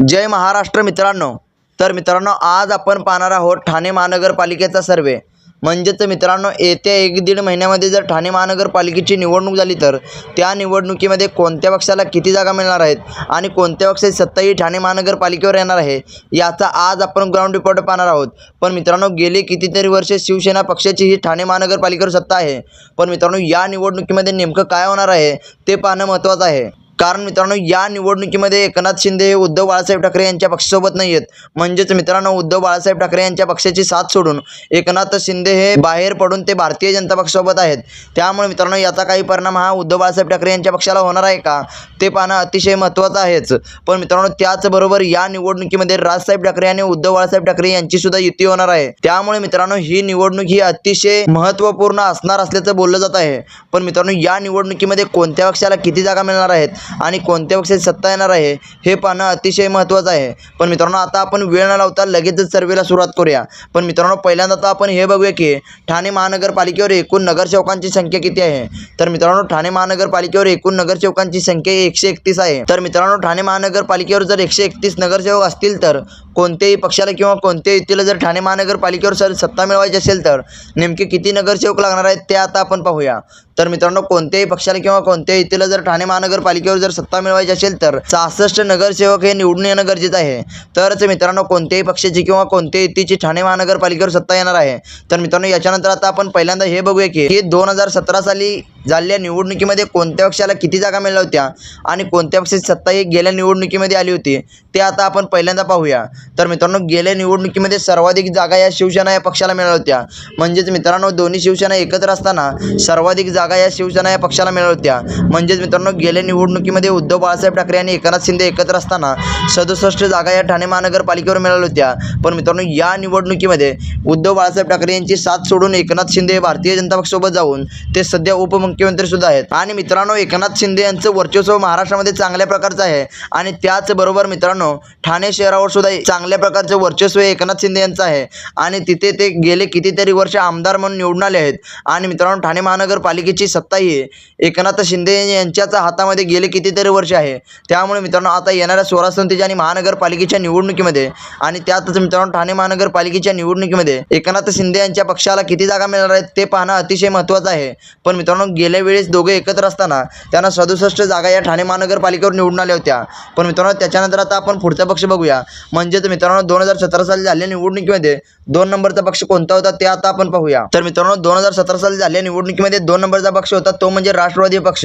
जय महाराष्ट्र मित्रांनो. तर मित्रांनो आज आपण पाहणार आहोत ठाणे महानगरपालिकेचा सर्वे. म्हणजेच मित्रांनो येत्या एक दीड महिन्यामध्ये जर ठाणे महानगरपालिकेची निवडणूक झाली तर त्या निवडणुकीमध्ये कोणत्या पक्षाला किती जागा मिळणार आहेत आणि कोणत्या पक्षाची सत्ता ही ठाणे महानगरपालिकेवर येणार आहे याचा आज आपण ग्राउंड रिपोर्ट पाहणार आहोत. पण मित्रांनो गेले कितीतरी वर्षे शिवसेना पक्षाची ही ठाणे महानगरपालिकेवर सत्ता आहे. पण मित्रांनो या निवडणुकीमध्ये नेमकं काय होणार आहे ते पाहणं महत्त्वाचं आहे. कारण मित्रांनो या निवडणुकीमध्ये एकनाथ शिंदे हे उद्धव बाळासाहेब ठाकरे यांच्या पक्षासोबत नाही आहेत. म्हणजेच मित्रांनो उद्धव बाळासाहेब ठाकरे यांच्या पक्षाची साथ सोडून एकनाथ शिंदे हे बाहेर पडून ते भारतीय जनता पक्षासोबत आहेत. त्यामुळे मित्रांनो याचा काही परिणाम हा उद्धव बाळासाहेब ठाकरे यांच्या पक्षाला होणार आहे का? ते पाहणं अतिशय महत्त्वाचं आहेच. पण मित्रांनो त्याचबरोबर या निवडणुकीमध्ये राजसाहेब ठाकरे आणि उद्धव बाळासाहेब ठाकरे यांची सुद्धा युती होणार आहे. त्यामुळे मित्रांनो ही निवडणूक ही अतिशय महत्त्वपूर्ण असणार असल्याचं बोललं जात आहे. पण मित्रांनो या निवडणुकीमध्ये कोणत्या पक्षाला किती जागा मिळणार आहेत? आणि कोणत्या पक्षाची सत्ता येणार आहे हे पाहणं अतिशय महत्त्वाचं आहे. पण मित्रांनो आता आपण वेळ न लावता लगेचच सर्वेला सुरुवात करूया. पण मित्रांनो पहिल्यांदा तर आपण हे बघूया की ठाणे महानगरपालिकेवर एकूण नगरसेवकांची संख्या किती आहे? तर मित्रांनो ठाणे महानगरपालिकेवर एकूण नगरसेवकांची संख्या एकशे एकतीस आहे. तर मित्रांनो ठाणे महानगरपालिकेवर जर एकशे एकतीस नगरसेवक असतील तर कोणत्याही पक्षाला किंवा कोणत्याही युतीला जर ठाणे महानगरपालिकेवर सर सत्ता मिळवायची असेल तर नेमके किती नगरसेवक लागणार आहेत ते आता आपण पाहूया. तर मित्रांनो कोणत्याही पक्षाला किंवा कोणत्याही युतीला जर ठाणे महानगरपालिकेवर जर सत्ता मिळवायची असेल तर सहासष्ट नगरसेवक हे निवडून येणं गरजेचं आहे. तरच मित्रांनो कोणत्याही पक्षाची किंवा कोणत्याही युतीची ठाणे महानगरपालिकेवर सत्ता येणार आहे. तर मित्रांनो याच्यानंतर आता आपण पहिल्यांदा हे बघूया की हे दोन हजार सतरा साली झालेल्या निवडणुकीमध्ये कोणत्या पक्षाला किती जागा मिळाल्या होत्या आणि कोणत्या पक्षाची सत्ता ही गेल्या निवडणुकीमध्ये आली होती ते आता आपण पहिल्यांदा पाहूया. तर मित्रांनो गेल्या निवडणुकीमध्ये सर्वाधिक जागा या शिवसेना या पक्षाला मिळाल्या होत्या. म्हणजेच मित्रांनो दोन्ही शिवसेना एकत्र असताना सर्वाधिक जागा या शिवसेना या पक्षाला मिळाल्या होत्या. म्हणजेच मित्रांनो गेल्या निवडणुकीमध्ये उद्धव बाळासाहेब ठाकरे आणि एकनाथ शिंदे एकत्र असताना सदुसष्ट जागा या ठाणे महानगरपालिकेवर मिळाल्या होत्या. पण मित्रांनो या निवडणुकीमध्ये उद्धव बाळासाहेब ठाकरे यांची साथ सोडून एकनाथ शिंदे हे भारतीय जनता पक्षासोबत जाऊन ते सध्या उपमुख्यमंत्री सुद्धा आहेत. आणि मित्रांनो एकनाथ शिंदे यांचं वर्चस्व महाराष्ट्रामध्ये चांगल्या प्रकारचं आहे. आणि त्याचबरोबर मित्रांनो ठाणे शहरावर सुद्धा चांगल्या प्रकारचं वर्चस्व एकनाथ शिंदे यांचं आहे. आणि तिथे ते गेले कितीतरी वर्ष आमदार म्हणून निवडून आले आहेत. आणि मित्रांनो ठाणे महानगरपालिकेची सत्ता ही एकनाथ शिंदे यांच्याच हातामध्ये गेले कितीतरी वर्ष आहे. त्यामुळे मित्रांनो आता येणाऱ्या सोळा संस्थेच्या आणि महानगरपालिकेच्या निवडणुकीमध्ये आणि त्यातच मित्रांनो ठाणे महानगरपालिकेच्या निवडणुकीमध्ये एकनाथ शिंदे यांच्या पक्षाला किती जागा मिळणार आहेत ते पाहणं अतिशय महत्त्वाचं आहे. पण मित्रांनो गेल्या वेळेस दोघे एकत्र असताना त्यांना सदुसष्ट जागा या ठाणे महानगरपालिकेवर निवडून आल्या होत्या. पण मित्रांनो त्याच्यानंतर आता आपण पुढचा पक्ष बघूया. म्हणजेच मित्रांनो दोन हजार सतरा साली झालेल्या निवडणुकीमध्ये दोन नंबरचा पक्ष कोणता होता ते आता आपण पाहूया. तर मित्रांनो दोन हजार सतरा साली झालेल्या निवडणुकीमध्ये दोन नंबरचा पक्ष होता तो म्हणजे राष्ट्रवादी पक्ष.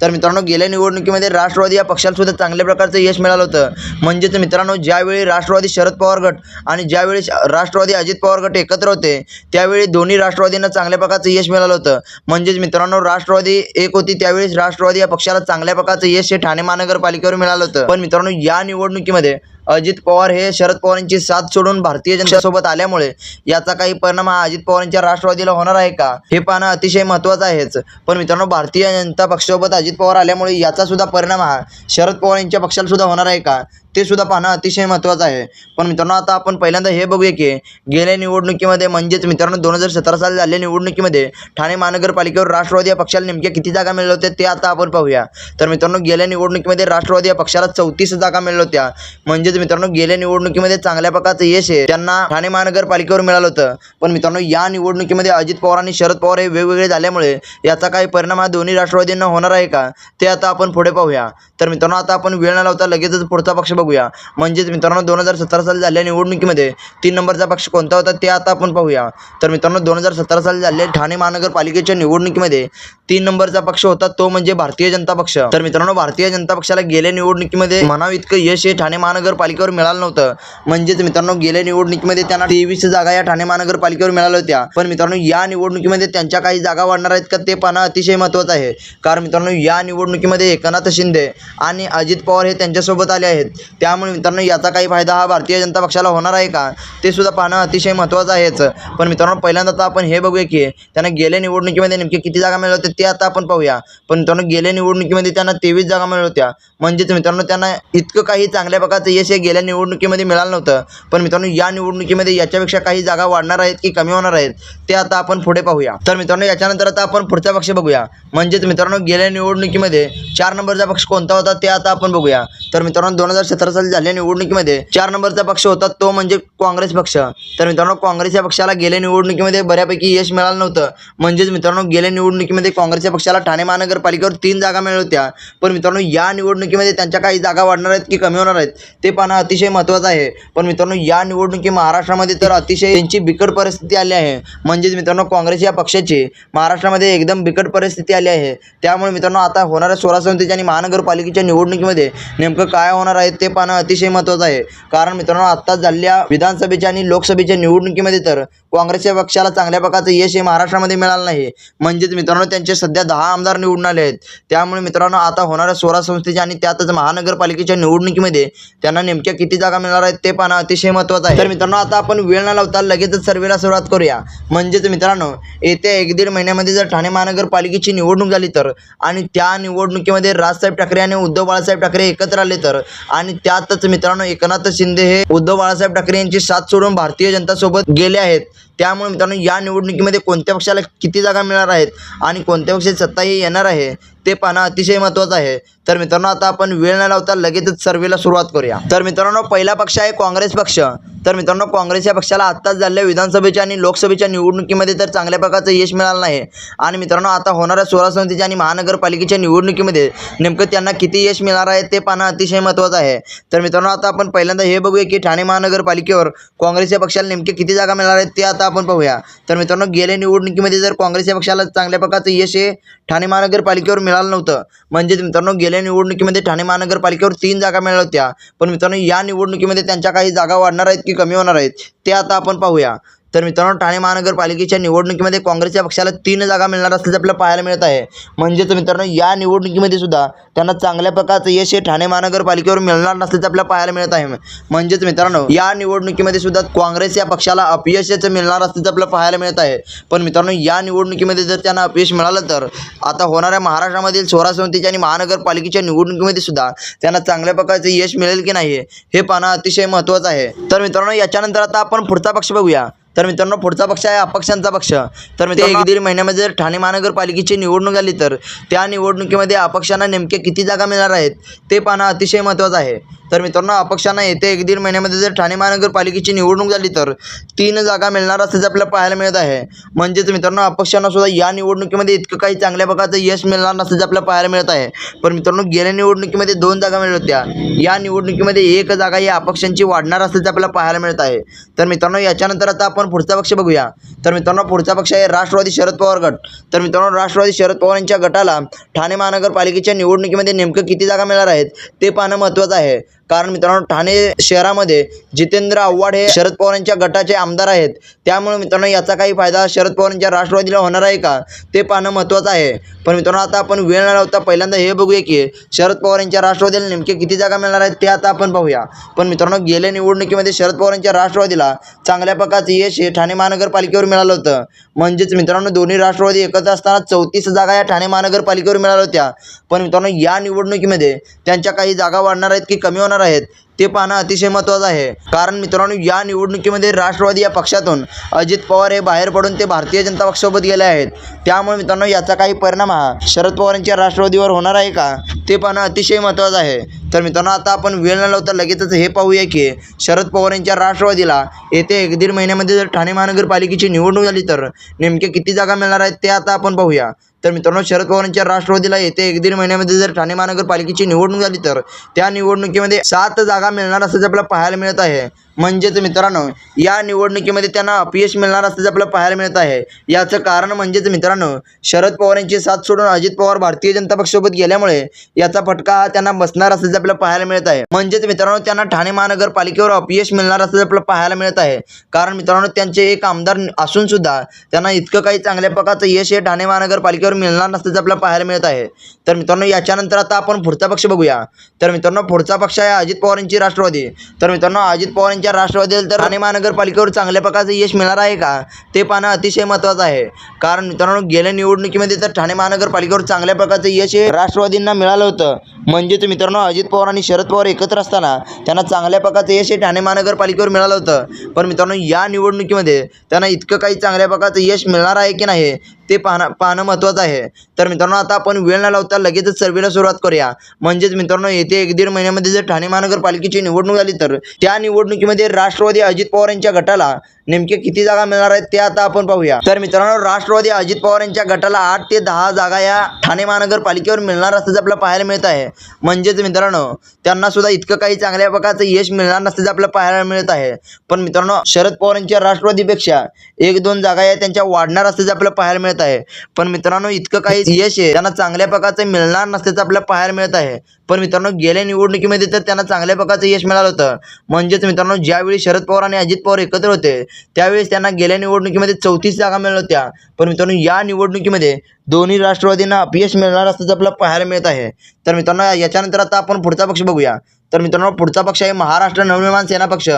तर मित्रांनो गेल्या निवडणुकीमध्ये राष्ट्रवादी या पक्षाला सुद्धा चांगल्या प्रकारचं यश मिळालं होतं. म्हणजेच मित्रांनो ज्यावेळी राष्ट्रवादी शरद पवार गट आणि ज्यावेळी राष्ट्रवादी अजित पवार गट एकत्र होते त्यावेळी दोन्ही राष्ट्रवादींना चांगल्या प्रकारचं यश मिळालं होतं. म्हणजेच मित्रांनो राष्ट्रवादी एक होती त्यावेळी राष्ट्रवादी या पक्षाला चांगल्या प्रकारचं यश हे ठाणे महानगरपालिकेवर मिळालं होतं. पण मित्रांनो या निवडणुकीमध्ये अजित पवार हे शरद पवारांची साथ सोडून भारतीय जनतेसोबत आल्यामुळे याचा काही परिणाम हा अजित पवारांच्या राष्ट्रवादीला होणार आहे का? हे पाहणं अतिशय महत्त्वाचं आहेच. पण मित्रांनो भारतीय जनता पक्षासोबत अजित पवार आल्यामुळे याचा सुद्धा परिणाम हा शरद पवार यांच्या पक्षाला सुद्धा होणार आहे का? ते सुद्धा पाहणं अतिशय महत्त्वाचं आहे. पण मित्रांनो आता आपण पहिल्यांदा हे बघूया की गेल्या निवडणुकीमध्ये म्हणजेच मित्रांनो दोन हजार सतरा साली झालेल्या निवडणुकीमध्ये ठाणे महानगरपालिकेवर राष्ट्रवादी या पक्षाला नेमक्या किती जागा मिळाल्या होत्या ते आता आपण पाहूया. तर मित्रांनो गेल्या निवडणुकीमध्ये राष्ट्रवादी या पक्षाला चौतीस जागा मिळाल्या होत्या. म्हणजेच मित्रांनो गेल्या निवडणुकीमध्ये चांगल्या प्रकारचं यश आहे त्यांना ठाणे महानगरपालिकेवर मिळालं होतं. पण मित्रांनो या निवडणुकीमध्ये अजित पवार आणि शरद पवार हे वेगवेगळे झाल्यामुळे याचा काही परिणाम हा दोन्ही राष्ट्रवादींना होणार आहे का ते आता आपण पुढे पाहूया. तर मित्रांनो आता आपण वेळ न लावता लगेचच पुढचा पक्ष बघूया. म्हणजेच मित्रांनो दोन हजार सतरा साली झालेल्या निवडणुकीमध्ये तीन नंबरचा पक्ष कोणता होता ते आता आपण पाहूया. तर मित्रांनो दोन हजार सतरा साली झालेल्या ठाणे महानगरपालिकेच्या निवडणुकीमध्ये तीन नंबरचा पक्ष होता तो म्हणजे भारतीय जनता पक्ष. तर मित्रांनो भारतीय जनता पक्षाला गेल्या निवडणुकीमध्ये म्हणावं इतकं यश हे ठाणे महानगरपालिकेवर मिळालं नव्हतं. म्हणजेच मित्रांनो गेल्या निवडणुकीमध्ये त्यांना तेवीस जागा या ठाणे महानगरपालिकेवर मिळाल्या होत्या. पण मित्रांनो या निवडणुकीमध्ये त्यांच्या काही जागा वाढणार आहेत का ते पाहणं अतिशय महत्त्वाचं आहे. कारण मित्रांनो या निवडणुकीमध्ये एकनाथ शिंदे आणि अजित पवार हे त्यांच्यासोबत आले आहेत. त्यामुळे मित्रांनो याचा काही फायदा हा भारतीय जनता पक्षाला होणार आहे का? ते सुद्धा पाहणं अतिशय महत्त्वाचं आहेच. पण मित्रांनो पहिल्यांदा तर आपण हे बघूया की त्यांना गेल्या निवडणुकीमध्ये नेमके किती जागा मिळत होत्या ते आता आपण पाहूया. पण मित्रांनो गेल्या निवडणुकीमध्ये त्यांना तेवीस जागा मिळाल्या होत्या. म्हणजेच मित्रांनो त्यांना इतकं काही चांगल्या प्रकारचं यश हे गेल्या निवडणुकीमध्ये मिळालं नव्हतं. पण मित्रांनो या निवडणुकीमध्ये याच्यापेक्षा काही जागा वाढणार आहेत की कमी होणार आहेत ते आता आपण पुढे पाहूया. तर मित्रांनो याच्यानंतर आता आपण पुढचा पक्ष बघूया. म्हणजेच मित्रांनो गेल्या निवडणुकीमध्ये चार नंबरचा पक्ष कोणता होता ते आता आपण बघूया. तर मित्रांनो दोन हजार सतरा साली झालेल्या निवडणुकीमध्ये. चार नंबरचा पक्ष होता तो म्हणजे काँग्रेस पक्ष. तर मित्रांनो काँग्रेस या पक्षाला गेल्या निवडणुकीमध्ये बऱ्यापैकी यश मिळालं नव्हतं. म्हणजेच मित्रांनो गेल्या निवडणुकीमध्ये काँग्रेसच्या पक्षाला ठाणे महानगरपालिकेवर तीन जागा मिळवत्या होत्या. पण मित्रांनो या निवडणुकीमध्ये त्यांच्या काही जागा वाढणार आहेत की कमी होणार आहेत ते पाहणं अतिशय महत्त्वाचं आहे. पण मित्रांनो या निवडणुकी महाराष्ट्रामध्ये तर अतिशय त्यांची बिकट परिस्थिती आली आहे. म्हणजेच मित्रांनो काँग्रेस या पक्षाची महाराष्ट्रामध्ये एकदम बिकट परिस्थिती आली आहे. त्यामुळे मित्रांनो आता होणाऱ्या स्वरा समितीच्या आणि महानगरपालिकेच्या निवडणुकीमध्ये नेमकं काय होणार आहे ते पाहणं अतिशय महत्त्वाचं आहे. कारण मित्रांनो आत्ताच झालेल्या विधानसभेच्या आणि लोकसभेच्या निवडणुकीमध्ये तर काँग्रेसच्या पक्षाला चांगल्या प्रकारचं यश हे महाराष्ट्रामध्ये मिळालं नाही. म्हणजेच मित्रांनो त्यांचे सध्या दहा आमदार निवडून आले आहेत. त्यामुळे मित्रांनो आता होणाऱ्या स्वराज संस्थेच्या आणि त्यातच महानगरपालिकेच्या निवडणुकीमध्ये त्यांना नेमक्या किती जागा मिळणार आहेत ते पाहणं अतिशय महत्त्वाचं आहे. तर मित्रांनो आता आपण वेळ न लावता लगेचच सर्वेला सुरुवात करूया. म्हणजेच मित्रांनो येत्या एक दीड महिन्यामध्ये जर ठाणे महानगरपालिकेची निवडणूक झाली तर आणि त्या निवडणुकीमध्ये राजसाहेब ठाकरे आणि उद्धव बाळासाहेब ठाकरे एकत्र आले तर आणि त्यातच मित्रांनो एकनाथ शिंदे हे उद्धव बाळासाहेब ठाकरे यांची साथ सोडून भारतीय जनता सोबत गेले आहेत. त्यामुळे मित्रांनो या निवडणुकीमध्ये कोणत्या पक्षाला किती जागा मिळणार आहेत आणि कोणत्या पक्षाची सत्ता ही येणार आहे ते पाहणं अतिशय महत्त्वाचं आहे. तर मित्रांनो आता आपण वेळ न लावता लगेचच सर्वेला सुरुवात करूया. तर मित्रांनो पहिला पक्ष आहे काँग्रेस पक्ष. तर मित्रांनो काँग्रेस या पक्षाला आत्ताच झालेल्या विधानसभेच्या आणि लोकसभेच्या निवडणुकीमध्ये तर चांगल्या प्रकारचं यश मिळालं नाही. आणि मित्रांनो आता होणाऱ्या स्वरा समितीच्या आणि महानगरपालिकेच्या निवडणुकीमध्ये नेमकं त्यांना किती यश मिळणार आहे ते पाहणं अतिशय महत्त्वाचं आहे. तर मित्रांनो आता आपण पहिल्यांदा हे बघूया की ठाणे महानगरपालिकेवर काँग्रेस या पक्षाला नेमके किती जागा मिळणार आहेत ते आता आपण पाहूया. तर मित्रांनो गेल्या निवडणुकीमध्ये जर काँग्रेस या पक्षाला चांगल्या प्रकारचं यश हे ठाणे महानगरपालिकेवर मिळालं नव्हतं. म्हणजेच मित्रांनो गेल्या निवडणुकीमध्ये ठाणे महानगरपालिकेवर तीन जागा मिळाल्या होत्या. पण मित्रांनो या निवडणुकीमध्ये त्यांच्या काही जागा वाढणार आहेत की कमी होणार आहेत ते आता आपण पाहूया. तर मित्रांनो ठाणे महानगरपालिकेच्या निवडणुकीमध्ये काँग्रेसच्या पक्षाला तीन जागा मिळणार असल्याचं आपल्याला पाहायला मिळत आहे. म्हणजेच मित्रांनो या निवडणुकीमध्ये सुद्धा त्यांना चांगल्या प्रकारचं यश हे ठाणे महानगरपालिकेवर मिळणार नसल्याचं आपल्याला पाहायला मिळत आहे. म्हणजेच मित्रांनो या निवडणुकीमध्ये सुद्धा काँग्रेस या पक्षाला अपयशाचं मिळणार असल्याचं आपल्याला पाहायला मिळत आहे. पण मित्रांनो या निवडणुकीमध्ये जर त्यांना अपयश मिळालं तर आता होणाऱ्या महाराष्ट्रामधील स्वराज समितीच्या आणि महानगरपालिकेच्या निवडणुकीमध्ये सुद्धा त्यांना चांगल्या प्रकारचं यश मिळेल की नाही हे पाहणं अतिशय महत्त्वाचं आहे. तर मित्रांनो याच्यानंतर आता आपण पुढचा पक्ष बघूया. तर मित्रांनो पुढचा पक्ष आहे अपक्षांचा पक्ष. तर मित्रांनो एक दीड महिन्यामध्ये जर ठाणे महानगरपालिकेची निवडणूक आली तर त्या निवडणुकीमध्ये अपक्षांना नेमके किती जागा मिळणार आहेत ते पाहणं अतिशय महत्त्वाचं आहे. तर मित्रांनो अपक्षांना येते एक दीड महिन्यामध्ये जर ठाणे महानगरपालिकेची निवडणूक झाली तर तीन जागा मिळणार असल्याचं आपल्याला पाहायला मिळत आहे. म्हणजेच मित्रांनो अपक्षांना सुद्धा या निवडणुकीमध्ये इतकं काही चांगल्या प्रकारचं यश मिळणार नसल्याचं आपल्याला पाहायला मिळत आहे. पण मित्रांनो गेल्या निवडणुकीमध्ये दोन जागा मिळत होत्या. या निवडणुकीमध्ये एक जागा या अपक्षांची वाढणार असल्याचं आपल्याला पाहायला मिळत आहे. तर मित्रांनो याच्यानंतर आता आपण पुढचा पक्ष बघूया. तर मित्रांनो पुढचा पक्ष आहे राष्ट्रवादी शरद पवार गट. तर मित्रांनो राष्ट्रवादी शरद पवार यांच्या गटाला ठाणे महानगरपालिकेच्या निवडणुकीमध्ये नेमकं किती जागा मिळणार आहेत ते पाहणं महत्त्वाचं आहे. कारण मित्रांनो ठाणे शहरामध्ये जितेंद्र आव्हाड हे शरद पवारांच्या गटाचे आमदार आहेत. त्यामुळे मित्रांनो याचा काही फायदा शरद पवारांच्या राष्ट्रवादीला होणार आहे का ते पाहणं महत्त्वाचं आहे. पण मित्रांनो आता आपण वेळ न लावता पहिल्यांदा हे बघूया की शरद पवार यांच्या राष्ट्रवादीला नेमके किती जागा मिळणार आहेत ते आता आपण पाहूया. पण मित्रांनो गेल्या निवडणुकीमध्ये शरद पवारांच्या राष्ट्रवादीला चांगल्या प्रकारचं यश हे ठाणे महानगरपालिकेवर मिळालं होतं. म्हणजेच मित्रांनो दोन्ही राष्ट्रवादी एकत्र असताना चौतीस जागा या ठाणे महानगरपालिकेवर मिळाल्या होत्या. पण मित्रांनो या निवडणुकीमध्ये त्यांच्या काही जागा वाढणार आहेत की कमी होणार आहेत ते पाहणं अतिशय महत्त्वाचं आहे. कारण मित्रांनो या निवडणुकीमध्ये राष्ट्रवादी या पक्षातून अजित पवार हे बाहेर पडून ते भारतीय जनता पक्षासोबत गेले आहेत. त्यामुळे मित्रांनो याचा काही परिणाम हा शरद पवारांच्या राष्ट्रवादीवर होणार आहे का ते पाहणं अतिशय महत्त्वाचं आहे. तर मित्रांनो आता आपण वेळ न लावता लगेचच हे पाहूया की शरद पवार यांच्या राष्ट्रवादीला येते एक दीड महिन्यामध्ये जर ठाणे महानगरपालिकेची निवडणूक झाली तर नेमके किती जागा मिळणार आहेत ते आता आपण पाहूया. तर मित्रांनो शरद पवारांच्या राष्ट्रवादीला येते एक दीड महिन्यामध्ये जर ठाणे महानगरपालिकेची निवडणूक झाली तर त्या निवडणुकीमध्ये सात जागा मिळणार असल्याचं आपल्याला पाहायला मिळत आहे. म्हणजेच मित्रांनो या निवडणुकीमध्ये त्यांना अपयश मिळणार असल्याचं आपल्याला पाहायला मिळत आहे. याचं कारण म्हणजेच मित्रांनो शरद पवार यांची साथ सोडून अजित पवार भारतीय जनता पक्षासोबत गेल्यामुळे याचा फटका हा त्यांना बसणार असल्याचं आपल्याला पाहायला मिळत आहे. म्हणजेच मित्रांनो त्यांना ठाणे महानगरपालिकेवर अपयश मिळणार असल्याचं आपल्याला पाहायला मिळत आहे. कारण मित्रांनो त्यांचे एक आमदार असून सुद्धा त्यांना इतकं काही चांगल्या प्रकारचं यश हे ठाणे महानगरपालिकेवर मिळणार नसल्याचं आपल्याला पाहायला मिळत आहे. तर मित्रांनो याच्यानंतर आता आपण पुढचा पक्ष बघूया. तर मित्रांनो पुढचा पक्ष आहे अजित पवार यांची राष्ट्रवादी. तर मित्रांनो अजित पवार यांच्या राष्ट्रवादीला तर ठाणे महानगरपालिकेवर चांगल्या प्रकारचं यश मिळणार आहे का? ते पाहणं अतिशय महत्त्वाचं आहे. कारण मित्रांनो गेल्या निवडणुकीमध्ये तर ठाणे महानगरपालिकेवर चांगल्या प्रकारचं यश हे राष्ट्रवादींना मिळालं होतं. म्हणजेच मित्रांनो अजित पवार आणि शरद पवार एकत्र असताना त्यांना चांगल्या प्रकारचं यश हे ठाणे महानगरपालिकेवर मिळालं होतं. पण मित्रांनो या निवडणुकीमध्ये त्यांना इतकं काही चांगल्या प्रकारचं यश मिळणार आहे की नाही ते पाहणं पाहणं महत्त्वाचं आहे. तर मित्रांनो आता आपण वेळ न लावता लगेचच सर्वेला सुरुवात करूया. म्हणजेच मित्रांनो येते एक दीड महिन्यामध्ये जर ठाणे महानगरपालिकेची निवडणूक झाली तर त्या निवडणुकीमध्ये राष्ट्रवादी अजित पवार यांच्या गटाला नेमके किती जागा मिळणार आहेत ते आता आपण पाहूया. तर मित्रांनो राष्ट्रवादी अजित पवार यांच्या गटाला आठ ते दहा जागा या ठाणे महानगरपालिकेवर मिळणार असल्याचं आपल्याला पाहायला मिळत आहे. म्हणजेच मित्रांनो त्यांना सुद्धा इतकं काही चांगल्या प्रकारचं यश मिळणार नसल्याचं आपल्याला पाहायला मिळत आहे. पण मित्रांनो शरद पवार यांच्या राष्ट्रवादीपेक्षा एक दोन जागा या त्यांच्या वाढणार असल्याचं आपल्याला पाहायला मिळत आहे. पण मित्रांनो इतकं काही यश आहे त्यांना चांगल्या प्रकारचं मिळणार नसल्याचं आपल्याला पाहायला मिळत आहे. पण मित्रांनो गेल्या निवडणुकीमध्ये तर त्यांना चांगल्या प्रकारचं यश मिळालं होतं. म्हणजेच मित्रांनो ज्यावेळी शरद पवार आणि अजित पवार एकत्र होते त्यावेळेस त्यांना गेल्या निवडणुकीमध्ये चौतीस जागा मिळाल्या होत्या. पण मित्रांनो या निवडणुकीमध्ये दोन्ही राष्ट्रवादींना अपयश मिळणार असल्याचं आपल्याला पाहायला मिळत आहे. तर मित्रांनो याच्यानंतर आता आपण पुढचा पक्ष बघूया. तर मित्रांनो पुढचा पक्ष आहे महाराष्ट्र नवनिर्माण सेना पक्ष.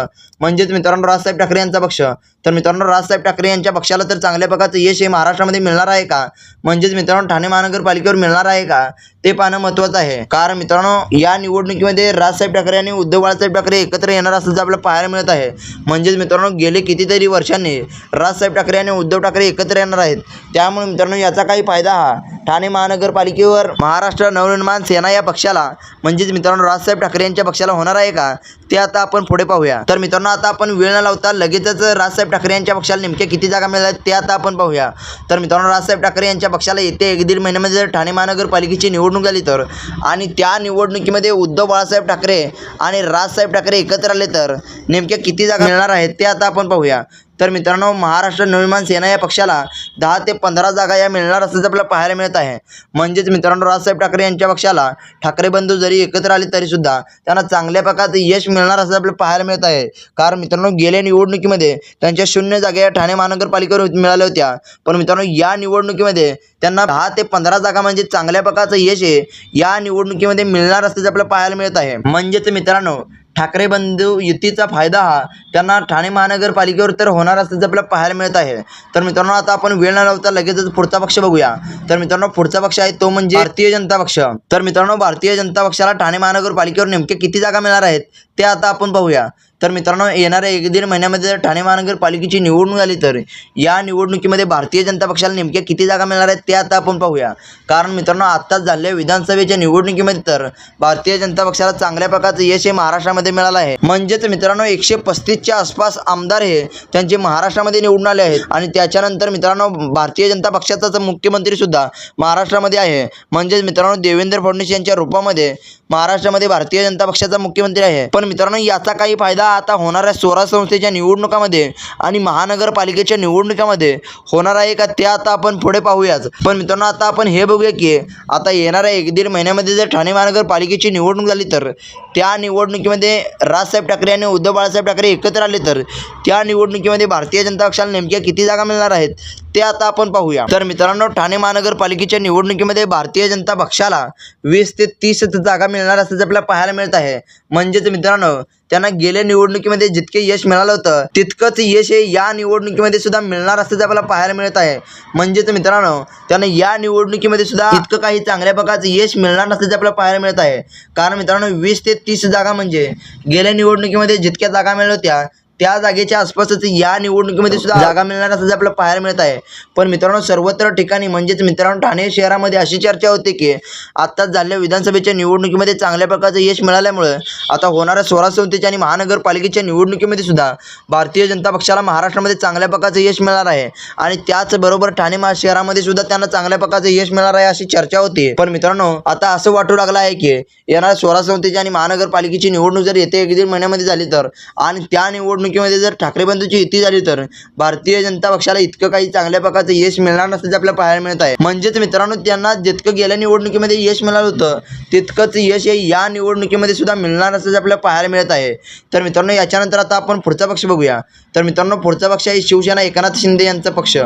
म्हणजेच मित्रांनो राजसाहेब ठाकरे यांचा पक्ष. तर मित्रांनो राजसाहेब ठाकरे यांच्या पक्षाला तर चांगल्या प्रकारचं यश हे महाराष्ट्रामध्ये मिळणार आहे का? म्हणजेच मित्रांनो ठाणे महानगरपालिकेवर मिळणार आहे का? ते पाहणं महत्त्वाचं आहे. कारण मित्रांनो या निवडणुकीमध्ये राजसाहेब ठाकरे आणि उद्धव बाळासाहेब ठाकरे एकत्र येणार असल्याचं आपल्याला पाहायला मिळत आहे. म्हणजेच मित्रांनो गेले कितीतरी वर्षांनी राजसाहेब ठाकरे आणि उद्धव ठाकरे एकत्र येणार आहेत. त्यामुळे मित्रांनो याचा काही फायदा हा ठाणे महानगरपालिकेवर महाराष्ट्र नवनिर्माण सेना या पक्षाला म्हणजेच मित्रांनो राजसाहेब ठाकरे यांच्या पक्षाला होणार आहे का? ते आता आपण पुढे पाहूया. तर मित्रांनो आता आपण वेळ न लावता लगेचच राजसाहेब ठाकरे यांच्या पक्षाला नेमक्या किती जागा मिळाल्या ते आता आपण पाहूया. तर मित्रांनो राजसाहेब ठाकरे यांच्या पक्षाला येते एक दीड महिन्यामध्ये जर ठाणे महानगरपालिकेची निवडणूक झाली तर आणि त्या निवडणुकीमध्ये उद्धव बाळासाहेब ठाकरे आणि राजसाहेब ठाकरे एकत्र आले तर नेमक्या किती जागा मिळणार आहेत ते आता आपण पाहूया. तर मित्रांनो महाराष्ट्र नवनिर्माण सेना या पक्षाला दहा ते पंधरा जागा या मिळणार असल्याचं आपल्याला पाहायला मिळत आहे. म्हणजेच मित्रांनो राजसाहेब ठाकरे यांच्या पक्षाला ठाकरे बंधू जरी एकत्र आले तरीसुद्धा त्यांना चांगल्या प्रकारचं यश मिळणार असं आपल्याला पाहायला मिळत आहे. कारण मित्रांनो गेल्या निवडणुकीमध्ये त्यांच्या शून्य जागा या ठाणे महानगरपालिकेवर मिळाल्या होत्या. पण मित्रांनो या निवडणुकीमध्ये त्यांना दहा ते पंधरा जागा म्हणजे चांगल्या प्रकारचं यश आहे या निवडणुकीमध्ये मिळणार असल्याचं आपल्याला पाहायला मिळत आहे. म्हणजेच मित्रांनो ठाकरे बंधू युतीचा फायदा हा. त्यांना ठाणे महानगरपालिकेवर तर होणार असल्याचं आपल्याला पाहायला मिळत आहे. तर मित्रांनो आता आपण वेळ न लावता लगेचच पुढचा पक्ष बघूया. तर मित्रांनो पुढचा पक्ष आहे तो म्हणजे भारतीय जनता पक्ष. तर मित्रांनो भारतीय जनता पक्षाला ठाणे महानगरपालिकेवर नेमके किती जागा मिळणार आहेत ते आता आपण पाहूया. तर मित्रांनो येणाऱ्या एक दीड महिन्यामध्ये जर ठाणे महानगरपालिकेची निवडणूक झाली तर या निवडणुकीमध्ये भारतीय जनता पक्षाला नेमक्या किती जागा मिळणार आहेत ते आता आपण पाहूया. कारण मित्रांनो आत्ताच झालेल्या विधानसभेच्या निवडणुकीमध्ये तर भारतीय जनता पक्षाला चांगल्या प्रकारचं यश हे महाराष्ट्रामध्ये मिळालं आहे. म्हणजेच मित्रांनो एकशे पस्तीसच्या आसपास आमदार हे त्यांचे महाराष्ट्रामध्ये निवडून आले आहेत. आणि त्याच्यानंतर मित्रांनो भारतीय जनता पक्षाचाच मुख्यमंत्री सुद्धा महाराष्ट्रामध्ये आहे. म्हणजेच मित्रांनो देवेंद्र फडणवीस यांच्या रूपामध्ये महाराष्ट्रामध्ये भारतीय जनता पक्षाचा मुख्यमंत्री आहे. पण मित्रांनो याचा काही फायदा आता होणाऱ्या स्वराज संस्थेच्या निवडणुकामध्ये आणि महानगरपालिकेच्या निवडणुकामध्ये होणार आहे का ते आता आपण पुढे पाहूयाच. पण मित्रांनो आता आपण हे बघूया की आता येणाऱ्या एक दीड महिन्यामध्ये जर ठाणे महानगरपालिकेची निवडणूक झाली तर त्या निवडणुकीमध्ये राजसाहेब ठाकरे आणि उद्धव बाळासाहेब ठाकरे एकत्र आले तर त्या निवडणुकीमध्ये भारतीय जनता पक्षाला नेमक्या किती जागा मिळणार आहेत ते आता आपण पाहूया. तर मित्रांनो ठाणे महानगरपालिकेच्या निवडणुकीमध्ये भारतीय जनता पक्षाला वीस ते तीस जागा मिळणार असल्याचं आपल्याला पाहायला मिळत आहे. म्हणजेच मित्रांनो त्यांना गेल्या निवडणुकीमध्ये जितके यश मिळालं होतं तितकंच यश हे या निवडणुकीमध्ये सुद्धा मिळणार असल्याचं आपल्याला पाहायला मिळत आहे. म्हणजेच मित्रांनो त्यांना या निवडणुकीमध्ये सुद्धा इतकं काही चांगल्या प्रकारचं यश मिळणार नसल्याचं आपल्याला पाहायला मिळत आहे. कारण मित्रांनो वीस ते तीस जागा म्हणजे गेल्या निवडणुकीमध्ये जितक्या जागा मिळाल्या होत्या त्या जागेच्या आसपासच या निवडणुकीमध्ये सुद्धा जागा मिळणार असल्याचं आपल्याला पाहायला मिळत आहे. पण मित्रांनो सर्वत्र ठिकाणी म्हणजेच मित्रांनो ठाणे शहरामध्ये अशी चर्चा होते की आत्ताच झालेल्या विधानसभेच्या निवडणुकीमध्ये चांगल्या प्रकारचं यश मिळाल्यामुळं आता होणाऱ्या स्वराज संस्थेच्या आणि महानगरपालिकेच्या निवडणुकीमध्ये सुद्धा भारतीय जनता पक्षाला महाराष्ट्रामध्ये चांगल्या प्रकारचं यश मिळणार आहे. आणि त्याचबरोबर ठाणे महा शहरामध्ये सुद्धा त्यांना चांगल्या प्रकारचं यश मिळणार आहे अशी चर्चा होती. पण मित्रांनो आता असं वाटू लागलं आहे की येणाऱ्या स्वराज संस्थेची आणि महानगरपालिकेची निवडणूक जर येते एक दीड महिन्यामध्ये झाली तर आणि त्या निवडणुकी निवडणुकीमध्ये जर ठाकरे बंधूची युती झाली तर भारतीय जनता पक्षाला इतकं काही चांगल्या प्रकारचं यश मिळणार नसल्याचं आपल्याला पाहायला मिळत आहे. म्हणजेच मित्रांनो त्यांना जितकं गेल्या निवडणुकीमध्ये यश मिळालं होतं तितकंच यश हे या निवडणुकीमध्ये सुद्धा मिळणार असल्याचं आपल्याला पाहायला मिळत आहे. तर मित्रांनो याच्यानंतर आता आपण पुढचा पक्ष बघूया. तर मित्रांनो पुढचा पक्ष आहे शिवसेना एकनाथ शिंदे यांचा पक्ष.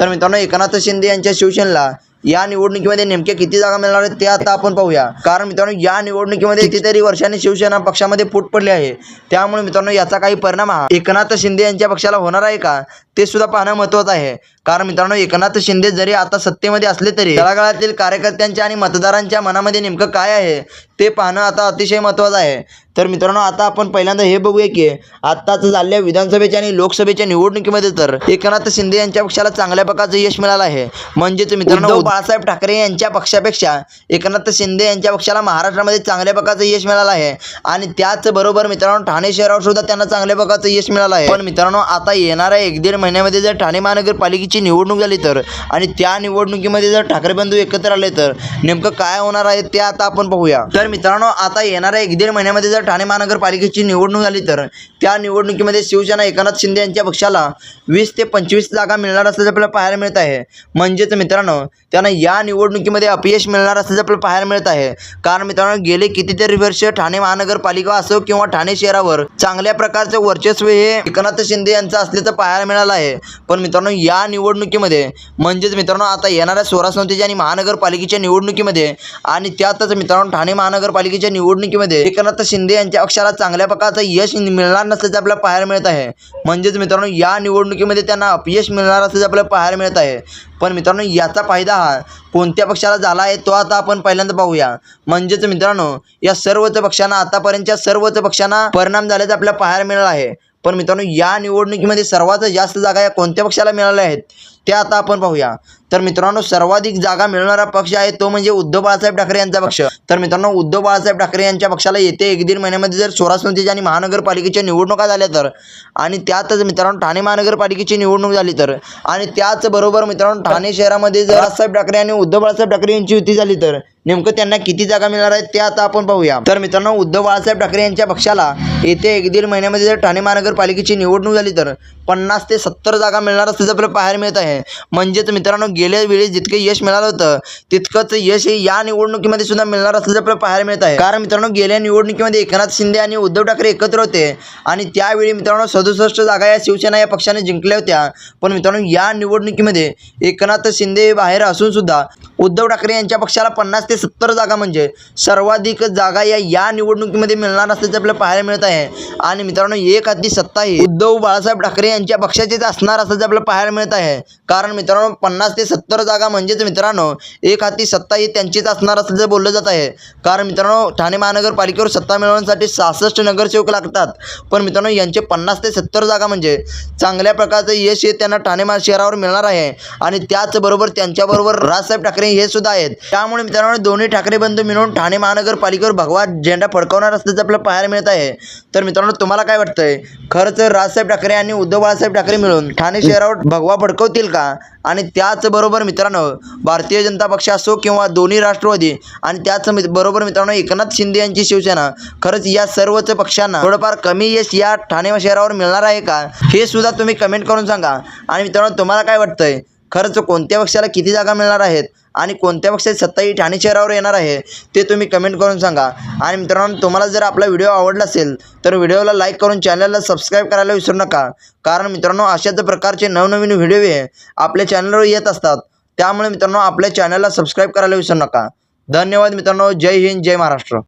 तर मित्रांनो एकनाथ शिंदे यांच्या शिवसेनेला या निवडणुकीमध्ये नेमक्या किती जागा मिळणार आहेत ते आता आपण पाहूया. कारण मित्रांनो या निवडणुकीमध्ये कितीतरी वर्षांनी शिवसेना पक्षामध्ये फूट पडली आहे. त्यामुळे मित्रांनो याचा काही परिणाम हा एकनाथ शिंदे यांच्या पक्षाला होणार आहे का? ते सुद्धा पाहणं महत्त्वाचं आहे. कारण मित्रांनो एकनाथ शिंदे जरी आता सत्तेमध्ये असले तरी तळागाळातील कार्यकर्त्यांच्या आणि मतदारांच्या मनामध्ये नेमकं काय आहे ते पाहणं आता अतिशय महत्त्वाचं आहे. तर मित्रांनो आता आपण पहिल्यांदा हे बघूया की आत्ताच झालेल्या विधानसभेच्या आणि लोकसभेच्या निवडणुकीमध्ये तर एकनाथ शिंदे यांच्या पक्षाला चांगल्या प्रकारचं यश मिळालं आहे. म्हणजेच मित्रांनो बाळासाहेब ठाकरे यांच्या पक्षापेक्षा एकनाथ शिंदे यांच्या पक्षाला महाराष्ट्रामध्ये चांगल्या प्रकारचं यश मिळालं आहे. आणि त्याचबरोबर मित्रांनो ठाणे शहरावर सुद्धा त्यांना चांगल्या प्रकारचं यश मिळालं आहे. पण मित्रांनो आता येणाऱ्या एक दीड महिन्यामध्ये जर ठाणे महानगरपालिकेची निवडणूक झाली तर? आणि त्या निवडणुकीमध्ये जर ठाकरे बंधू एकत्र आले तर? नेमकं काय होणार आहे ते आता आपण पाहूया. तर मित्रांनो आता येणाऱ्या एक दीड महिन्यामध्ये जर ठाणे महानगरपालिकेची निवडणूक झाली तर? त्या निवडणुकीमध्ये शिवसेना एकनाथ शिंदे यांच्या पक्षाला वीस ते पंचवीस जागा मिळणार असल्याचं आपल्याला पाहायला मिळत आहे. म्हणजेच मित्रांनो त्यांना या निवडणुकीमध्ये अपयश मिळणार असल्याचं आपल्याला पाहायला मिळत आहे. कारण मित्रांनो गेले कितीतरी वर्ष ठाणे महानगरपालिका असो किंवा ठाणे शहरावर चांगल्या प्रकारचं वर्चस्व हे एकनाथ शिंदे यांचं असल्याचं पाहायला मिळालं आहे. पण मित्रांनो या निवडणुकीमध्ये म्हणजेच मित्रांनो आता येणाऱ्या स्वरासंस्थेच्या आणि महानगरपालिकेच्या निवडणुकीमध्ये आणि त्यातच मित्रांनो ठाणे महानगरपालिकेच्या निवडणुकीमध्ये एकनाथ शिंदे यांच्या पक्षाला चांगल्या प्रकारचं यश मिळणार नसल्याचं आपल्याला पाहायला मिळत आहे. म्हणजेच मित्रांनो या निवडणुकीमध्ये त्यांना अपयश मिळणार असल्याचं आपल्याला पाहायला मिळत आहे. पण मित्रांनो याचा फायदा हा कोणत्या पक्षाला झाला आहे तो आता आपण पहिल्यांदा पाहूया. म्हणजेच मित्रांनो या सर्वच पक्षांना आतापर्यंतच्या सर्वच पक्षांना परिणाम झाल्याचं आपल्याला पाहायला मिळाला आहे. पण मित्रांनो या निवडणुकीमध्ये सर्वात जास्त जागा या कोणत्या पक्षाला मिळाल्या आहेत? ते आता आपण पाहूया. तर मित्रांनो सर्वाधिक जागा मिळणारा पक्ष आहे तो म्हणजे उद्धव बाळासाहेब ठाकरे यांचा पक्ष. तर मित्रांनो उद्धव बाळासाहेब ठाकरे यांच्या पक्षाला येते एक दीड महिन्यामध्ये जर स्वरासंस्थेच्या आणि महानगरपालिकेच्या निवडणुका झाल्या तर. आणि त्यातच मित्रांनो ठाणे महानगरपालिकेची निवडणूक झाली तर. आणि त्याचबरोबर मित्रांनो ठाणे शहरामध्ये जर राजसाहेब ठाकरे आणि उद्धव बाळासाहेब ठाकरे यांची युती झाली तर. नेमकं त्यांना किती जागा मिळणार आहेत ते आता आपण पाहूया. तर मित्रांनो उद्धव बाळासाहेब ठाकरे यांच्या पक्षाला येते एक दीड महिन्यामध्ये जर ठाणे महानगरपालिकेची निवडणूक झाली तर. पन्नास ते सत्तर जागा मिळणार असल्याचं आपल्याला पाहायला मिळत आहे. म्हणजेच मित्रांनो गेल्या वेळी जितके यश मिळालं होतं तितकंच यश हे या निवडणुकीमध्ये सुद्धा मिळणार असल्याचं आपल्याला पाहायला मिळत आहे. कारण मित्रांनो गेल्या निवडणुकीमध्ये एकनाथ शिंदे आणि उद्धव ठाकरे एकत्र होते आणि त्यावेळी मित्रांनो सदुसष्ट जागा या शिवसेना या पक्षाने जिंकल्या होत्या. पण मित्रांनो या निवडणुकीमध्ये एकनाथ शिंदे बाहेर असून सुद्धा उद्धव ठाकरे यांच्या पक्षाला पन्नास ते सत्तर जागा म्हणजे सर्वाधिक जागा या या निवडणुकीमध्ये मिळणार असल्याचं आपल्याला पाहायला मिळत आहे. आणि मित्रांनो एक हाती सत्ता ही उद्धव बाळासाहेब ठाकरे यांच्या पक्षाचीच असणार असल्याचं आपल्याला पाहायला मिळत आहे. कारण मित्रांनो पन्नास ते सत्तर जागा म्हणजेच मित्रांनो एक हाती सत्ता ही त्यांचीच असणार असल्याचं बोललं जात आहे. कारण मित्रांनो ठाणे महानगरपालिकेवर सत्ता मिळवण्यासाठी सहासष्ट नगरसेवक लागतात. पण मित्रांनो यांचे पन्नास ते सत्तर जागा म्हणजे चांगल्या प्रकारचं यश हे त्यांना ठाणे शहरावर मिळणार आहे. आणि त्याचबरोबर त्यांच्याबरोबर राजसाहेब ठाकरे हे सुद्धा आहेत. त्यामुळे मित्रांनो दोन्ही ठाकरे बंधू मिळून ठाणे महानगरपालिकेवर भगवा झेंडा फडकवणार असल्याचं आपल्याला पाहायला मिळत आहे. तर मित्रांनो तुम्हाला काय वाटतंय? खरंच राजसाहेब ठाकरे आणि उद्धव बाळासाहेब ठाकरे मिळून ठाणे शहरावर भगवा फडकवतील का? आणि त्याचबरोबर मित्रांनो भारतीय जनता पक्ष असो किंवा दोन्ही राष्ट्रवादी आणि त्याच बरोबर मित्रांनो एकनाथ शिंदे यांची शिवसेना खरंच या सर्वच पक्षांना थोडंफार कमी यश या ठाणे शहरावर मिळणार आहे का? हे सुद्धा तुम्ही कमेंट करून सांगा. आणि मित्रांनो तुम्हाला काय वाटतंय? खरंच कोणत्या पक्षाला किती जागा मिळणार आहेत आणि कोणत्या पक्षाची सत्ता ही ठाणे शहरावर येणार आहे ते तुम्ही कमेंट करून सांगा. आणि मित्रांनो तुम्हाला जर आपला व्हिडिओ आवडला असेल तर व्हिडिओला लाईक करून चॅनलला सबस्क्राईब करायला विसरू नका. कारण मित्रांनो अशाच प्रकारचे नवनवीन व्हिडिओ हे आपल्या चॅनलवर येत असतात. त्यामुळे मित्रांनो आपल्या चॅनलला सबस्क्राईब करायला विसरू नका. धन्यवाद मित्रांनो जय हिंद जय महाराष्ट्र.